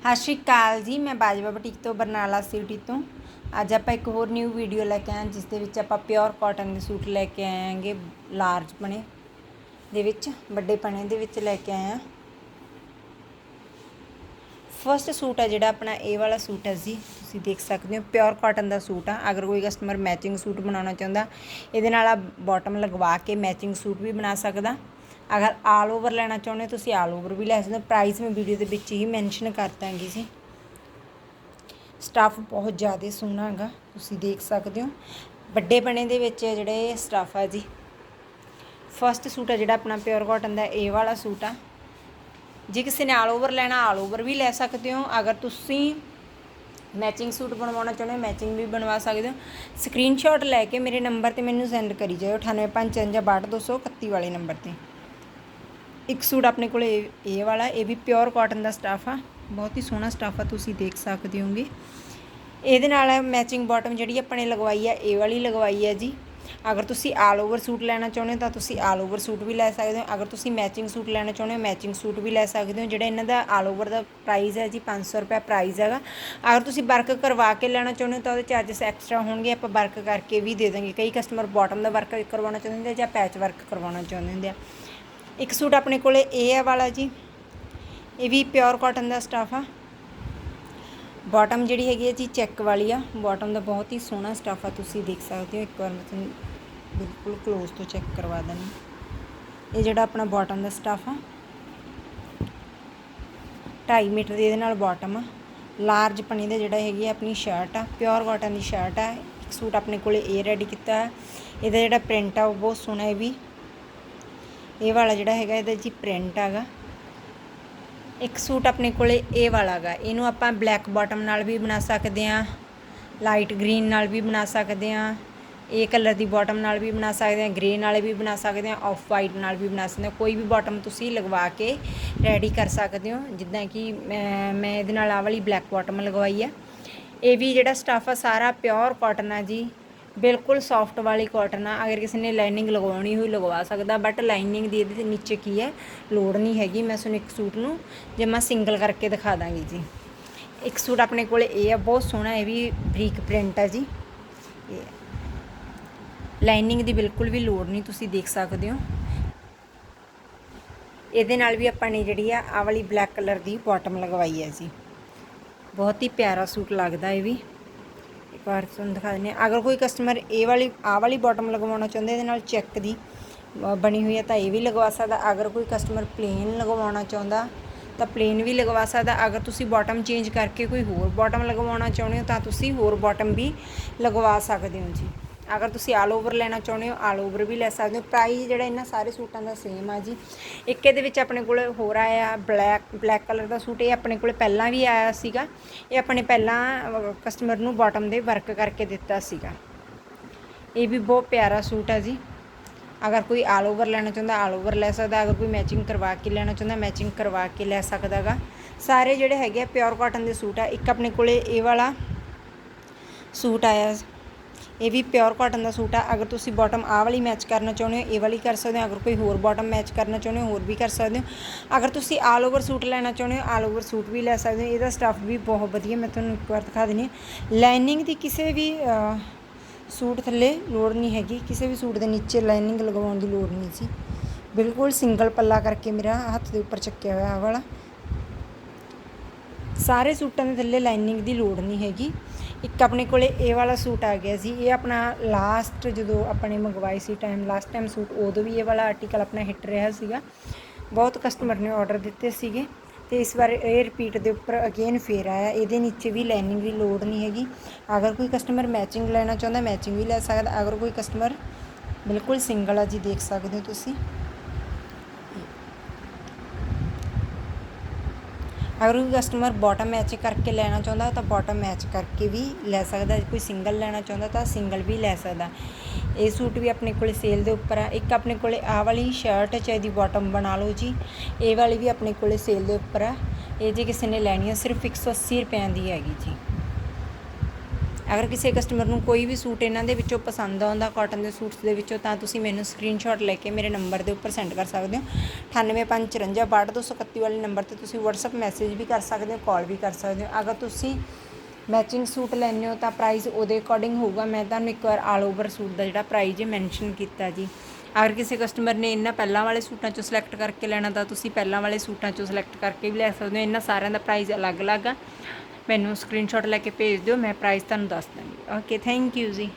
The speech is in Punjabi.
ਸਤਿ ਸ਼੍ਰੀ ਅਕਾਲ ਜੀ, ਮੈਂ ਬਾਜਵਾ ਬੁਟੀਕ ਤੋਂ ਬਰਨਾਲਾ ਸਿਟੀ ਤੋਂ। ਅੱਜ ਆਪਾਂ ਇੱਕ ਹੋਰ ਨਿਊ ਵੀਡੀਓ ਲੈ ਕੇ ਆਏ ਹਾਂ ਜਿਸ ਦੇ ਵਿੱਚ ਆਪਾਂ ਪਿਓਰ ਕਾਟਨ ਦੇ ਸੂਟ ਲੈ ਕੇ ਆਏ ਆਂਗੇ ਲਾਰਜ ਪਣੇ ਦੇ ਵਿੱਚ, ਵੱਡੇ ਪਣੇ ਦੇ ਵਿੱਚ ਲੈ ਕੇ ਆਏ ਹਾਂ ਫਰਸਟ ਸੂਟ ਹੈ ਜਿਹੜਾ ਆਪਣਾ, ਇਹ ਵਾਲਾ ਸੂਟ ਹੈ ਜੀ, ਤੁਸੀਂ ਦੇਖ ਸਕਦੇ ਹੋ ਪਿਓਰ ਕਾਟਨ ਦਾ ਸੂਟ ਆ। ਅਗਰ ਕੋਈ ਕਸਟਮਰ ਮੈਚਿੰਗ ਸੂਟ ਬਣਾਉਣਾ ਚਾਹੁੰਦਾ, ਇਹਦੇ ਨਾਲ ਆ ਬਾਟਮ ਲਗਵਾ ਕੇ ਮੈਚਿੰਗ ਸੂਟ ਵੀ ਬਣਾ ਸਕਦਾ। ਅਗਰ ਆਲ ਓਵਰ ਲੈਣਾ ਚਾਹੁੰਦੇ ਹੋ, ਤੁਸੀਂ ਆਲ ਓਵਰ ਵੀ ਲੈ ਸਕਦੇ ਹੋ। ਪ੍ਰਾਈਸ ਮੈਂ ਵੀਡੀਓ ਦੇ ਵਿੱਚ ਹੀ ਮੈਂਸ਼ਨ ਕਰ ਦਾਂਗੀ ਜੀ। ਸਟਾਫ ਬਹੁਤ ਜ਼ਿਆਦਾ ਸੋਹਣਾ ਹੈਗਾ, ਤੁਸੀਂ ਦੇਖ ਸਕਦੇ ਹੋ। ਵੱਡੇ ਬਣੇ ਦੇ ਵਿੱਚ ਜਿਹੜੇ ਸਟਾਫ ਆ ਜੀ। ਫਰਸਟ ਸੂਟ ਆ ਜਿਹੜਾ ਆਪਣਾ ਪਿਓਰ ਕਾਟਨ ਦਾ, ਇਹ ਵਾਲਾ ਸੂਟ ਆ। ਜੇ ਕਿਸੇ ਨੇ ਆਲ ਓਵਰ ਲੈਣਾ ਆਲ ਓਵਰ ਵੀ ਲੈ ਸਕਦੇ ਹੋ। ਅਗਰ ਤੁਸੀਂ ਮੈਚਿੰਗ ਸੂਟ ਬਣਵਾਉਣਾ ਚਾਹੁੰਦੇ ਹੋ ਮੈਚਿੰਗ ਵੀ ਬਣਵਾ ਸਕਦੇ ਹੋ। ਸਕਰੀਨਸ਼ਾਟ ਲੈ ਕੇ ਮੇਰੇ ਨੰਬਰ ਤੇ ਮੈਨੂੰ ਸੈਂਡ ਕਰੀ ਜਾਓ 9855622231 ਵਾਲੇ ਨੰਬਰ ਤੇ। ਇੱਕ ਸੂਟ ਆਪਣੇ ਕੋਲ ਇਹ ਇਹ ਵਾਲਾ, ਇਹ ਵੀ ਪਿਓਰ ਕਾਟਨ ਦਾ ਸਟਾਫ ਆ। ਬਹੁਤ ਹੀ ਸੋਹਣਾ ਸਟਾਫ ਆ, ਤੁਸੀਂ ਦੇਖ ਸਕਦੇ ਹੋਗੇ। ਇਹਦੇ ਨਾਲ ਮੈਚਿੰਗ ਬਾਟਮ ਜਿਹੜੀ ਆਪਾਂ ਨੇ ਲਗਵਾਈ ਆ, ਇਹ ਵਾਲੀ ਲਗਵਾਈ ਆ ਜੀ। ਅਗਰ ਤੁਸੀਂ ਆਲ ਓਵਰ ਸੂਟ ਲੈਣਾ ਚਾਹੁੰਦੇ ਹੋ ਤਾਂ ਤੁਸੀਂ ਆਲ ਓਵਰ ਸੂਟ ਵੀ ਲੈ ਸਕਦੇ ਹੋ। ਅਗਰ ਤੁਸੀਂ ਮੈਚਿੰਗ ਸੂਟ ਲੈਣਾ ਚਾਹੁੰਦੇ ਹੋ ਮੈਚਿੰਗ ਸੂਟ ਵੀ ਲੈ ਸਕਦੇ ਹੋ। ਜਿਹੜਾ ਇਹਨਾਂ ਦਾ ਆਲ ਓਵਰ ਦਾ ਪ੍ਰਾਈਸ ਹੈ ਜੀ 500 ਰੁਪਏ ਪ੍ਰਾਈਸ ਹੈਗਾ। ਅਗਰ ਤੁਸੀਂ ਵਰਕ ਕਰਵਾ ਕੇ ਲੈਣਾ ਚਾਹੁੰਦੇ ਹੋ ਤਾਂ ਉਹਦੇ ਚਾਰजेस ਐਕਸਟਰਾ ਹੋਣਗੇ। ਆਪਾਂ ਵਰਕ ਕਰਕੇ ਵੀ ਦੇ ਦਾਂਗੇ। ਕਈ ਕਸਟਮਰ ਬਾਟਮ ਦਾ ਵਰਕ ਕਰਵਾਉਣਾ ਚਾਹੁੰਦੇ ਹੁੰਦੇ ਜਾਂ ਪੈਚ ਵਰਕ ਕਰਵਾਉਣਾ ਚਾਹੁੰਦੇ ਹੁੰਦੇ ਆ। ਇੱਕ ਸੂਟ ਆਪਣੇ ਕੋਲੇ ਇਹ ਹੈ ਵਾਲਾ ਜੀ। ਇਹ ਵੀ ਪਿਓਰ ਕਾਟਨ ਦਾ ਸਟਾਫ ਆ। ਬਾਟਮ ਜਿਹੜੀ ਹੈਗੀ ਹੈ ਜੀ ਚੈੱਕ ਵਾਲੀ ਆ। ਬਾਟਮ ਦਾ ਬਹੁਤ ਹੀ ਸੋਹਣਾ ਸਟਾਫ ਆ, ਤੁਸੀਂ ਦੇਖ ਸਕਦੇ ਹੋ। ਇੱਕ ਵਾਰ ਮੈਂ ਤੁਹਾਨੂੰ ਬਿਲਕੁਲ ক্লোਜ਼ ਤੋਂ ਚੈੱਕ ਕਰਵਾ ਦਿੰਦੀ। ਇਹ ਜਿਹੜਾ ਆਪਣਾ ਬਾਟਮ ਦਾ ਸਟਾਫ ਆ। 2.5 ਮੀਟਰ ਦੀ ਇਹਦੇ ਨਾਲ ਬਾਟਮ ਆ। ਲਾਰਜ ਪਣੀ ਦਾ ਜਿਹੜਾ ਹੈਗੀ ਆ, ਆਪਣੀ ਸ਼ਰਟ ਆ। ਪਿਓਰ ਕਾਟਨ ਦੀ ਸ਼ਰਟ ਆ। ਇੱਕ ਸੂਟ ਆਪਣੇ ਕੋਲੇ ਇਹ ਰੈਡੀ ਕੀਤਾ ਹੈ। ਇਹਦਾ ਜਿਹੜਾ ਪ੍ਰਿੰਟ ਆ, ਉਹ ਬਹੁਤ ਸੋਹਣਾ ਹੈ ਵੀ। ਇਹ ਵਾਲਾ ਜਿਹੜਾ ਹੈਗਾ, ਇਹਦਾ ਜੀ ਪ੍ਰਿੰਟ ਹੈਗਾ। ਇੱਕ ਸੂਟ ਆਪਣੇ ਕੋਲੇ ਇਹ ਵਾਲਾ ਹੈਗਾ। ਇਹਨੂੰ ਆਪਾਂ ਬਲੈਕ ਬਾਟਮ ਨਾਲ ਵੀ ਬਣਾ ਸਕਦੇ ਆ ਲਾਈਟ ਗ੍ਰੀਨ ਨਾਲ ਵੀ ਬਣਾ ਸਕਦੇ ਆ ਇਹ ਕਲਰ ਦੀ ਬਾਟਮ ਨਾਲ ਵੀ ਬਣਾ ਸਕਦੇ ਆ ਗ੍ਰੇ ਨਾਲ ਵੀ ਬਣਾ ਸਕਦੇ ਆ ਆਫ ਵਾਈਟ ਨਾਲ ਵੀ ਬਣਾ ਸਕਦੇ ਆ ਕੋਈ ਵੀ ਬਾਟਮ ਤੁਸੀਂ ਲਗਵਾ ਕੇ ਰੈਡੀ ਕਰ ਸਕਦੇ ਹੋ। ਜਿੱਦਾਂ ਕਿ ਮੈਂ ਮੈਂ ਇਹਦੇ ਨਾਲ ਆਹ ਵਾਲੀ ਬਲੈਕ ਬਾਟਮ ਲਗਵਾਈ ਆ। ਇਹ ਵੀ ਜਿਹੜਾ ਸਟਾਫ ਆ, ਸਾਰਾ ਪਿਓਰ ਕਾਟਨ ਆ ਜੀ। ਬਿਲਕੁਲ ਸੌਫਟ ਵਾਲੀ ਕਾਟਨ ਆ। ਅਗਰ ਕਿਸੇ ਨੇ ਲਾਈਨਿੰਗ ਲਗਵਾਉਣੀ ਹੋਈ ਲਗਵਾ ਸਕਦਾ ਬਟ ਲਾਈਨਿੰਗ ਦੀ ਇਹਦੇ ਨੀਚੇ ਕੀ ਹੈ? ਲੋੜ ਨਹੀਂ ਹੈਗੀ। ਮੈਂ ਤੁਹਾਨੂੰ ਇੱਕ ਸੂਟ ਨੂੰ ਜੇ ਮੈਂ ਸਿੰਗਲ ਕਰਕੇ ਦਿਖਾ ਦਾਂਗੀ ਜੀ। ਇੱਕ ਸੂਟ ਆਪਣੇ ਕੋਲ ਇਹ ਆ, ਬਹੁਤ ਸੋਹਣਾ ਇਹ ਵੀ ਬਰੀਕ ਪ੍ਰਿੰਟ ਆ ਜੀ। ਇਹ ਲਾਈਨਿੰਗ ਦੀ ਬਿਲਕੁਲ ਵੀ ਲੋੜ ਨਹੀਂ, ਤੁਸੀਂ ਦੇਖ ਸਕਦੇ ਹੋ। ਇਹਦੇ ਨਾਲ ਵੀ ਆਪਾਂ ਨੇ ਜਿਹੜੀ ਆ, ਆਹ ਵਾਲੀ ਬਲੈਕ ਕਲਰ ਦੀ ਬਾਟਮ ਲਗਵਾਈ ਹੈ ਜੀ। ਬਹੁਤ ਹੀ ਪਿਆਰਾ ਸੂਟ ਲੱਗਦਾ ਇਹ ਵੀ। ਵਾਰ ਤੁਹਾਨੂੰ ਦਿਖਾ ਦਿੰਦੇ ਹਾਂ। ਅਗਰ ਕੋਈ ਕਸਟਮਰ ਇਹ ਵਾਲੀ ਆਹ ਵਾਲੀ ਬਾਟਮ ਲਗਵਾਉਣਾ ਚਾਹੁੰਦੇ ਇਹਦੇ ਨਾਲ ਚੈੱਕ ਦੀ ਅ, ਬਣੀ ਹੋਈ ਹੈ ਤਾਂ ਇਹ ਵੀ ਲਗਵਾ ਸਕਦਾ। ਅਗਰ ਕੋਈ ਕਸਟਮਰ ਪਲੇਨ ਲਗਵਾਉਣਾ ਚਾਹੁੰਦਾ ਤਾਂ ਪਲੇਨ ਵੀ ਲਗਵਾ ਸਕਦਾ। ਅਗਰ ਤੁਸੀਂ ਬਾਟਮ ਚੇਂਜ ਕਰਕੇ ਕੋਈ ਹੋਰ ਬਾਟਮ ਲਗਵਾਉਣਾ ਚਾਹੁੰਦੇ ਹੋ ਤਾਂ ਤੁਸੀਂ ਹੋਰ ਬਾਟਮ ਵੀ ਲਗਵਾ ਸਕਦੇ ਹੋ ਜੀ। ਅਗਰ ਤੁਸੀਂ ਆਲ ਓਵਰ ਲੈਣਾ ਚਾਹੁੰਦੇ ਹੋ ਆਲ ਓਵਰ ਵੀ ਲੈ ਸਕਦੇ ਹੋ। ਪ੍ਰਾਈਸ ਜਿਹੜਾ ਇਹਨਾਂ ਸਾਰੇ ਸੂਟਾਂ ਦਾ ਸੇਮ ਆ ਜੀ। ਇੱਕ ਇਹਦੇ ਵਿੱਚ ਆਪਣੇ ਕੋਲ ਹੋਰ ਆਇਆ ਬਲੈਕ ਬਲੈਕ ਕਲਰ ਦਾ ਸੂਟ। ਇਹ ਆਪਣੇ ਕੋਲ ਪਹਿਲਾਂ ਵੀ ਆਇਆ ਸੀਗਾ। ਇਹ ਆਪਣੇ ਪਹਿਲਾਂ ਕਸਟਮਰ ਨੂੰ ਬਾਟਮ ਦੇ ਵਰਕ ਕਰਕੇ ਦਿੱਤਾ ਸੀਗਾ। ਇਹ ਵੀ ਬਹੁਤ ਪਿਆਰਾ ਸੂਟ ਆ ਜੀ। ਅਗਰ ਕੋਈ ਆਲ ਓਵਰ ਲੈਣਾ ਚਾਹੁੰਦਾ ਆਲ ਓਵਰ ਲੈ ਸਕਦਾ। ਅਗਰ ਕੋਈ ਮੈਚਿੰਗ ਕਰਵਾ ਕੇ ਲੈਣਾ ਚਾਹੁੰਦਾ ਮੈਚਿੰਗ ਕਰਵਾ ਕੇ ਲੈ ਸਕਦਾਗਾ। ਸਾਰੇ ਜਿਹੜੇ ਹੈਗੇ ਆ ਪਿਓਰ ਕਾਟਨ ਦੇ ਸੂਟ ਆ। ਇੱਕ ਆਪਣੇ ਕੋਲੇ ਇਹ ਵਾਲਾ ਸੂਟ ਆਇਆ ਇਹ ਵੀ ਪਿਓਰ ਕਾਟਨ ਦਾ ਸੂਟ ਆ। ਅਗਰ ਤੁਸੀਂ ਬਾਟਮ ਆਹ ਵਾਲੀ ਮੈਚ ਕਰਨਾ ਚਾਹੁੰਦੇ ਹੋ, ਇਹ ਵਾਲੀ ਕਰ ਸਕਦੇ ਹੋ। ਅਗਰ ਕੋਈ ਹੋਰ ਬਾਟਮ ਮੈਚ ਕਰਨਾ ਚਾਹੁੰਦੇ ਹੋ, ਹੋਰ ਵੀ ਕਰ ਸਕਦੇ ਹੋ। ਅਗਰ ਤੁਸੀਂ ਆਲ ਓਵਰ ਸੂਟ ਲੈਣਾ ਚਾਹੁੰਦੇ ਹੋ ਆਲ ਓਵਰ ਸੂਟ ਵੀ ਲੈ ਸਕਦੇ ਹੋ। ਇਹਦਾ ਸਟੱਫ ਵੀ ਬਹੁਤ ਵਧੀਆ, ਮੈਂ ਤੁਹਾਨੂੰ ਇੱਕ ਵਾਰ ਦਿਖਾ ਦਿੰਦੀ ਹਾਂ। ਲਾਈਨਿੰਗ ਦੀ ਕਿਸੇ ਵੀ ਸੂਟ ਥੱਲੇ ਲੋੜ ਨਹੀਂ ਹੈਗੀ। ਕਿਸੇ ਵੀ ਸੂਟ ਦੇ ਨੀਚੇ ਲਾਈਨਿੰਗ ਲਗਵਾਉਣ ਦੀ ਲੋੜ ਨਹੀਂ ਸੀ। ਬਿਲਕੁਲ ਸਿੰਗਲ ਪੱਲਾ ਕਰਕੇ ਮੇਰਾ ਹੱਥ ਦੇ ਉੱਪਰ ਚੱਕਿਆ ਹੋਇਆ ਆਹ ਵਾਲਾ। ਸਾਰੇ ਸੂਟਾਂ ਦੇ ਥੱਲੇ ਲਾਈਨਿੰਗ ਦੀ ਲੋੜ ਨਹੀਂ ਹੈਗੀ। ਇੱਕ ਆਪਣੇ ਕੋਲੇ ਇਹ ਵਾਲਾ ਸੂਟ ਆ ਗਿਆ ਸੀ, ਇਹ ਆਪਣਾ ਲਾਸਟ ਜਦੋਂ ਆਪਣੇ ਮੰਗਵਾਈ ਸੀ ਟਾਈਮ ਲਾਸਟ ਟਾਈਮ ਸੂਟ, ਉਦੋਂ ਵੀ ਇਹ ਵਾਲਾ ਆਰਟੀਕਲ ਆਪਣਾ ਹਿੱਟ ਰਿਹਾ ਸੀਗਾ। ਬਹੁਤ ਕਸਟਮਰ ਨੇ ਆਰਡਰ ਦਿੱਤੇ ਸੀਗੇ ਤੇ ਇਸ ਵਾਰ ਇਹ ਰਿਪੀਟ ਦੇ ਉੱਪਰ ਅਗੇਨ ਫੇਰ ਆਇਆ। ਇਹਦੇ ਨੀਚੇ ਵੀ ਲਾਈਨਿੰਗ ਦੀ ਲੋੜ ਨਹੀਂ ਹੈਗੀ। ਅਗਰ ਕੋਈ ਕਸਟਮਰ ਮੈਚਿੰਗ ਲੈਣਾ ਚਾਹੁੰਦਾ ਮੈਚਿੰਗ ਵੀ ਲੈ ਸਕਦਾ। ਅਗਰ ਕੋਈ ਕਸਟਮਰ ਬਿਲਕੁਲ ਸਿੰਗਲ ਆ ਜੀ, ਦੇਖ ਸਕਦੇ ਹੋ ਤੁਸੀਂ। ਅਗਰ ਕੋਈ ਕਸਟਮਰ ਬਾਟਮ ਮੈਚ ਕਰਕੇ ਲੈਣਾ ਚਾਹੁੰਦਾ ਤਾਂ ਬਾਟਮ ਮੈਚ ਕਰਕੇ ਵੀ ਲੈ ਸਕਦਾ। ਕੋਈ ਸਿੰਗਲ ਲੈਣਾ ਚਾਹੁੰਦਾ ਤਾਂ ਸਿੰਗਲ ਵੀ ਲੈ ਸਕਦਾ। ਇਹ ਸੂਟ ਵੀ ਆਪਣੇ ਕੋਲੇ ਸੇਲ ਦੇ ਉੱਪਰ ਆ। ਇੱਕ ਆਪਣੇ ਕੋਲੇ ਆਹ ਵਾਲੀ ਸ਼ਰਟ ਚਾਹੇ ਦੀ ਬਾਟਮ ਬਣਾ ਲਓ ਜੀ। ਇਹ ਵਾਲੀ ਵੀ ਆਪਣੇ ਕੋਲੇ ਸੇਲ ਦੇ ਉੱਪਰ ਆ। ਇਹ ਜੇ ਕਿਸੇ ਨੇ ਲੈਣੀ ਹੈ ਸਿਰਫ 180 ਰੁਪਏ ਦੀ ਹੈਗੀ ਜੀ। ਅਗਰ ਕਿਸੇ ਕਸਟਮਰ ਨੂੰ ਕੋਈ ਵੀ ਸੂਟ ਇਹਨਾਂ ਦੇ ਵਿੱਚੋਂ ਪਸੰਦ ਆਉਂਦਾ ਕਾਟਨ ਦੇ ਸੂਟਸ ਦੇ ਵਿੱਚੋਂ, ਤਾਂ ਤੁਸੀਂ ਮੈਨੂੰ ਸਕਰੀਨਸ਼ਾਟ ਲੈ ਕੇ ਮੇਰੇ ਨੰਬਰ ਦੇ ਉੱਪਰ ਸੈਂਡ ਕਰ ਸਕਦੇ ਹੋ। 9854562231 ਵਾਲੇ ਨੰਬਰ ਤੇ ਤੁਸੀਂ WhatsApp ਮੈਸੇਜ ਵੀ ਕਰ ਸਕਦੇ ਹੋ ਕਾਲ ਵੀ ਕਰ ਸਕਦੇ ਹੋ। ਅਗਰ ਤੁਸੀਂ ਮੈਚਿੰਗ ਸੂਟ ਲੈਣੇ ਹੋ ਤਾਂ ਪ੍ਰਾਈਸ ਉਹਦੇ ਅਕੋਰਡਿੰਗ ਹੋਊਗਾ। ਮੈਂ ਤੁਹਾਨੂੰ ਇੱਕ ਵਾਰ ਆਲ ਓਵਰ ਸੂਟ ਦਾ ਜਿਹੜਾ ਪ੍ਰਾਈਸ ਹੈ ਮੈਂਸ਼ਨ ਕੀਤਾ ਜੀ। ਅਗਰ ਕਿਸੇ ਕਸਟਮਰ ਨੇ ਇਹਨਾਂ ਪਹਿਲਾਂ ਵਾਲੇ ਸੂਟਾਂ ਚੋਂ ਸਿਲੈਕਟ ਕਰਕੇ ਲੈਣਾ ਤਾਂ ਤੁਸੀਂ ਪਹਿਲਾਂ ਵਾਲੇ ਸੂਟਾਂ ਚੋਂ ਸਿਲੈਕਟ ਕਰਕੇ ਵੀ ਲੈ ਸਕਦੇ ਹੋ। ਇਹਨਾਂ ਸਾਰਿਆਂ ਦਾ ਪ੍ਰਾਈਸ ਅਲੱਗ-ਅਲੱਗ ਆ। ਮੈਨੂੰ ਸਕਰੀਨਸ਼ਾਟ ਲੈ ਕੇ ਭੇਜ ਦਿਓ, ਮੈਂ ਪ੍ਰਾਈਸ ਤੁਹਾਨੂੰ ਦੱਸ ਦਾਂਗੀ। ਓਕੇ ਥੈਂਕ ਯੂ ਜੀ।